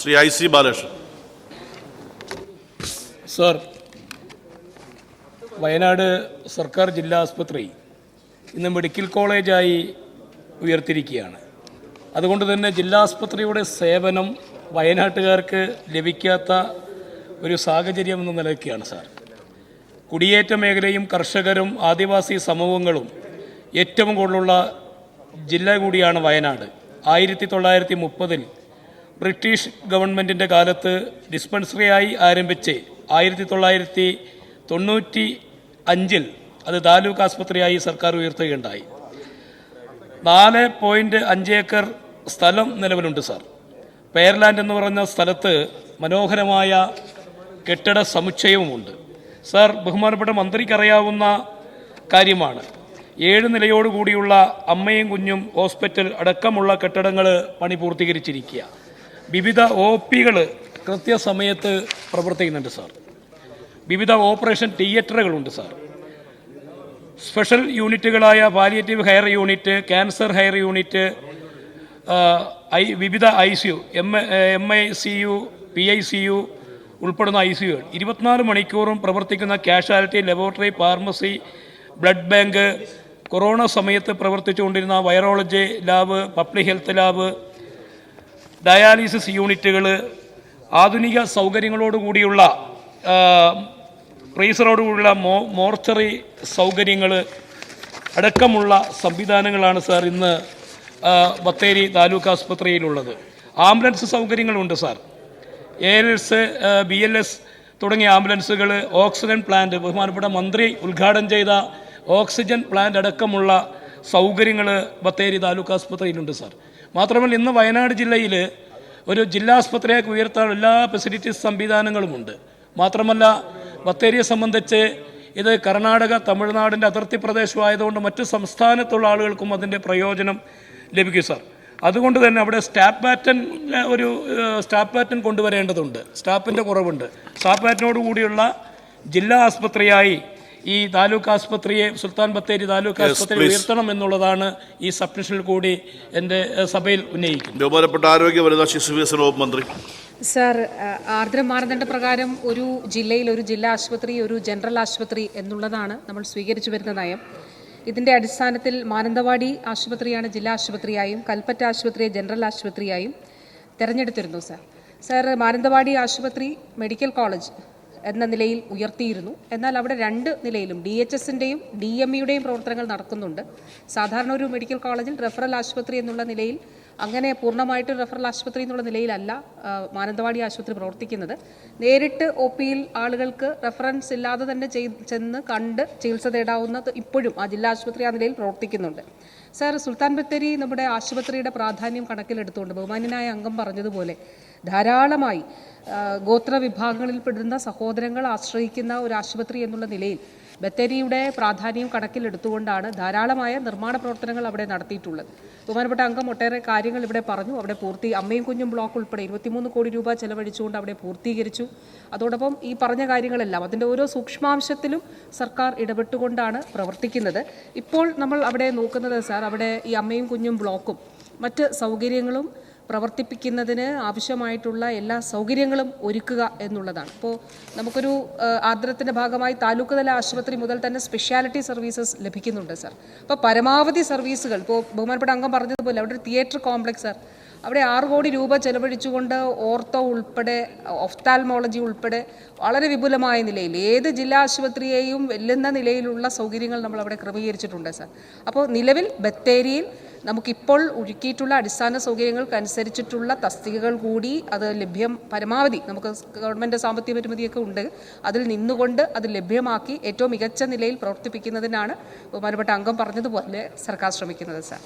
Shri I C Balakrishnan. Sir Wayanad സർക്കാർ ജില്ലാ ആസ്പത്രി ഇന്ന് മെഡിക്കൽ കോളേജായി ഉയർത്തിരിക്കുകയാണ്. അതുകൊണ്ട് തന്നെ ജില്ലാ ആസ്പത്രിയുടെ സേവനം വയനാട്ടുകാർക്ക് ലഭിക്കാത്ത ഒരു സാഹചര്യം എന്ന നിലയ്ക്കാണ് സാർ. കുടിയേറ്റ മേഖലയും കർഷകരും ആദിവാസി സമൂഹങ്ങളും ഏറ്റവും കൂടുതലുള്ള ജില്ല കൂടിയാണ് വയനാട്. ആയിരത്തി തൊള്ളായിരത്തി മുപ്പതിൽ ബ്രിട്ടീഷ് ഗവൺമെന്റിന്റെ കാലത്ത് ഡിസ്പെൻസറിയായി ആരംഭിച്ച് ആയിരത്തി തൊള്ളായിരത്തി തൊണ്ണൂറ്റി അഞ്ചിൽ അത് താലൂക്ക് ആസ്പത്രിയായി സർക്കാർ ഉയർത്തുകയുണ്ടായി. നാല് പോയിന്റ് അഞ്ച് ഏക്കർ സ്ഥലം നിലവിലുണ്ട് സാർ. പേർലാൻഡ് എന്ന് പറഞ്ഞ സ്ഥലത്ത് മനോഹരമായ കെട്ടിട സമുച്ചയവുമുണ്ട്. സാർ ബഹുമാനപ്പെട്ട മന്ത്രിക്കറിയാവുന്ന കാര്യമാണ്. ഏഴ് നിലയോടുകൂടിയുള്ള അമ്മയും കുഞ്ഞും ഹോസ്പിറ്റൽ അടക്കമുള്ള കെട്ടിടങ്ങൾ പണി പൂർത്തീകരിച്ചിരിക്കുക വിവിധ ഒ പികൾ കൃത്യസമയത്ത് പ്രവർത്തിക്കുന്നുണ്ട് സാർ. വിവിധ ഓപ്പറേഷൻ തിയേറ്ററുകളുണ്ട് sir. Special യൂണിറ്റുകളായ palliative care unit cancer care unit I വിവിധ I C U M M I C U P I C U ഉൾപ്പെടുന്ന ഐ സി യുകൾ ഇരുപത്തിനാല് മണിക്കൂറും പ്രവർത്തിക്കുന്ന casualty laboratory pharmacy blood bank corona സമയത്ത് പ്രവർത്തിച്ചുകൊണ്ടിരുന്ന virology lab public health lab dialysis യൂണിറ്റുകൾ ആധുനിക സൗകര്യങ്ങളോടുകൂടിയുള്ള ഫ്രീസറോടുകൂടിയുള്ള മോ മോർച്ചറി സൗകര്യങ്ങൾ അടക്കമുള്ള സംവിധാനങ്ങളാണ് സാർ ഇന്ന് ബത്തേരി താലൂക്ക് ആസ്പത്രിയിലുള്ളത്. ആംബുലൻസ് സൗകര്യങ്ങളുണ്ട് sir. A L S B L S തുടങ്ങിയ ആംബുലൻസുകൾ ഓക്സിജൻ പ്ലാന്റ് ബഹുമാനപ്പെട്ട മന്ത്രി ഉദ്ഘാടനം ചെയ്ത ഓക്സിജൻ പ്ലാന്റ് അടക്കമുള്ള സൗകര്യങ്ങൾ ബത്തേരി താലൂക്ക് ആസ്പത്രിയിലുണ്ട് സാർ. മാത്രമല്ല ഇന്ന് വയനാട് ജില്ലയിൽ ഒരു ജില്ലാ ആസ്പത്രിയാക്കി ഉയർത്താൻ എല്ലാ ഫെസിലിറ്റീസ് സംവിധാനങ്ങളുമുണ്ട്. മാത്രമല്ല ബത്തേരിയെ സംബന്ധിച്ച് ഇത് കർണാടക തമിഴ്നാടിന്റെ അതിർത്തി പ്രദേശമായതുകൊണ്ട് മറ്റ് സംസ്ഥാനത്തുള്ള ആളുകൾക്കും അതിന്റെ പ്രയോജനം ലഭിക്കും സാർ. അതുകൊണ്ട് തന്നെ അവിടെ സ്റ്റാഫ് പാറ്റേൺ ഒരു സ്റ്റാഫ് പാറ്റേൺ കൊണ്ടുവരേണ്ടതുണ്ട്. സ്റ്റാഫിന്റെ കുറവുണ്ട്. സ്റ്റാഫ് പാറ്റേനോട് കൂടിയുള്ള ജില്ലാ ആസ്പത്രിയായി ഈ താലൂക്ക് ആസ്പത്രിയെ സുൽത്താൻ ബത്തേരി താലൂക്ക് ആസ്പത്രി ഉയർത്തണം എന്നുള്ളതാണ് ഈ സബ്മിഷനിൽ കൂടി എന്റെ സഭയിൽ ഉന്നയിക്കുന്നത്. ബഹുമാനപ്പെട്ട ആരോഗ്യ വനിതാ ശിശു വികസന വകുപ്പ് മന്ത്രി. സാർ ആർദ്ര മാനദണ്ഡ പ്രകാരം ഒരു ജില്ലയിൽ ഒരു ജില്ലാ ആശുപത്രി ഒരു ജനറൽ ആശുപത്രി എന്നുള്ളതാണ് നമ്മൾ സ്വീകരിച്ചു വരുന്ന നയം. ഇതിന്റെ അടിസ്ഥാനത്തിൽ മാനന്തവാടി ആശുപത്രിയാണ് ജില്ലാ ആശുപത്രിയായും കൽപ്പറ്റ ആശുപത്രിയെ ജനറൽ ആശുപത്രിയായും തിരഞ്ഞെടുത്തിരുന്നു സാർ. സാർ മാനന്തവാടി ആശുപത്രി മെഡിക്കൽ കോളേജ് എന്ന നിലയിൽ ഉയർത്തിയിരുന്നു. എന്നാൽ അവിടെ രണ്ട് നിലയിലും ഡി എച്ച് എസിന്റെയും ഡി എം ഇയുടെയും പ്രവർത്തനങ്ങൾ നടക്കുന്നുണ്ട്. സാധാരണ ഒരു മെഡിക്കൽ കോളേജിൽ റെഫറൽ ആശുപത്രി എന്നുള്ള നിലയിൽ അങ്ങനെ പൂർണമായിട്ട് റെഫറൽ ആശുപത്രി എന്നുള്ള നിലയിലല്ല മാനന്തവാടി ആശുപത്രി പ്രവർത്തിക്കുന്നത്. നേരിട്ട് ഒ പിയിൽ ആളുകൾക്ക് റെഫറൻസ് ഇല്ലാതെ തന്നെ ചെയ്- ചെന്ന് കണ്ട് ചികിത്സ തേടാവുന്നത് ഇപ്പോഴും ആ ജില്ലാ ആശുപത്രി ആ നിലയിൽ പ്രവർത്തിക്കുന്നുണ്ട്. സാർ സുൽത്താൻ ബത്തേരി നമ്മുടെ ആശുപത്രിയുടെ പ്രാധാന്യം കണക്കിലെടുത്തുകൊണ്ട് ബഹുമാന്യനായ അംഗം പറഞ്ഞതുപോലെ ധാരാളമായി ഗോത്ര വിഭാഗങ്ങളിൽപ്പെടുന്ന സഹോദരങ്ങൾ ആശ്രയിക്കുന്ന ഒരു ആശുപത്രി എന്നുള്ള നിലയിൽ ബത്തേരിയുടെ പ്രാധാന്യം കണക്കിലെടുത്തുകൊണ്ടാണ് ധാരാളമായ നിർമ്മാണ പ്രവർത്തനങ്ങൾ അവിടെ നടത്തിയിട്ടുള്ളത്. ബഹുമാനപ്പെട്ട അംഗം ഒട്ടേറെ കാര്യങ്ങൾ ഇവിടെ പറഞ്ഞു. അവിടെ പൂർത്തി അമ്മയും കുഞ്ഞും ബ്ലോക്ക് ഉൾപ്പെടെ ഇരുപത്തിമൂന്ന് കോടി രൂപ ചെലവഴിച്ചുകൊണ്ട് അവിടെ പൂർത്തീകരിച്ചു. അതോടൊപ്പം ഈ പറഞ്ഞ കാര്യങ്ങളെല്ലാം അതിന്റെ ഓരോ സൂക്ഷ്മാംശത്തിലും സർക്കാർ ഇടപെട്ടുകൊണ്ടാണ് പ്രവർത്തിക്കുന്നത്. ഇപ്പോൾ നമ്മൾ അവിടെ നോക്കുന്നത് സാർ അവിടെ ഈ അമ്മയും കുഞ്ഞും ബ്ലോക്കും മറ്റ് സൗകര്യങ്ങളും പ്രവർത്തിപ്പിക്കുന്നതിന് ആവശ്യമായിട്ടുള്ള എല്ലാ സൗകര്യങ്ങളും ഒരുക്കുക എന്നുള്ളതാണ്. ഇപ്പോൾ നമുക്കൊരു ആർദ്രത്തിന്റെ ഭാഗമായി താലൂക്ക് തല ആശുപത്രി മുതൽ തന്നെ സ്പെഷ്യാലിറ്റി സർവീസസ് ലഭിക്കുന്നുണ്ട് സാർ. അപ്പോൾ പരമാവധി സർവീസുകൾ ഇപ്പോൾ ബഹുമാനപ്പെട്ട അംഗം പറഞ്ഞതുപോലെ അവിടെ ഒരു തിയേറ്റർ കോംപ്ലക്സ് സാർ. അവിടെ ആറ് കോടി രൂപ ചെലവഴിച്ചുകൊണ്ട് ഓർത്തോ ഉൾപ്പെടെ ഒഫ്താൽമോളജി ഉൾപ്പെടെ വളരെ വിപുലമായ നിലയിൽ ഏത് ജില്ലാ ആശുപത്രിയെയും വെല്ലുന്ന നിലയിലുള്ള സൗകര്യങ്ങൾ നമ്മൾ അവിടെ ക്രമീകരിച്ചിട്ടുണ്ട് സാർ. അപ്പോൾ നിലവിൽ ബത്തേരിയിൽ നമുക്കിപ്പോൾ ഒരുക്കിയിട്ടുള്ള അടിസ്ഥാന സൗകര്യങ്ങൾക്കനുസരിച്ചിട്ടുള്ള തസ്തികകൾ കൂടി അത് ലഭ്യം പരമാവധി നമുക്ക് ഗവൺമെന്റ് സാമ്പത്തിക പരിമിതിയൊക്കെ ഉണ്ട്. അതിൽ നിന്നുകൊണ്ട് അത് ലഭ്യമാക്കി ഏറ്റവും മികച്ച നിലയിൽ പ്രവർത്തിപ്പിക്കുന്നതിനാണ് ബഹുമാനപ്പെട്ട അംഗം പറഞ്ഞതുപോലെ സർക്കാർ ശ്രമിക്കുന്നത് സാർ.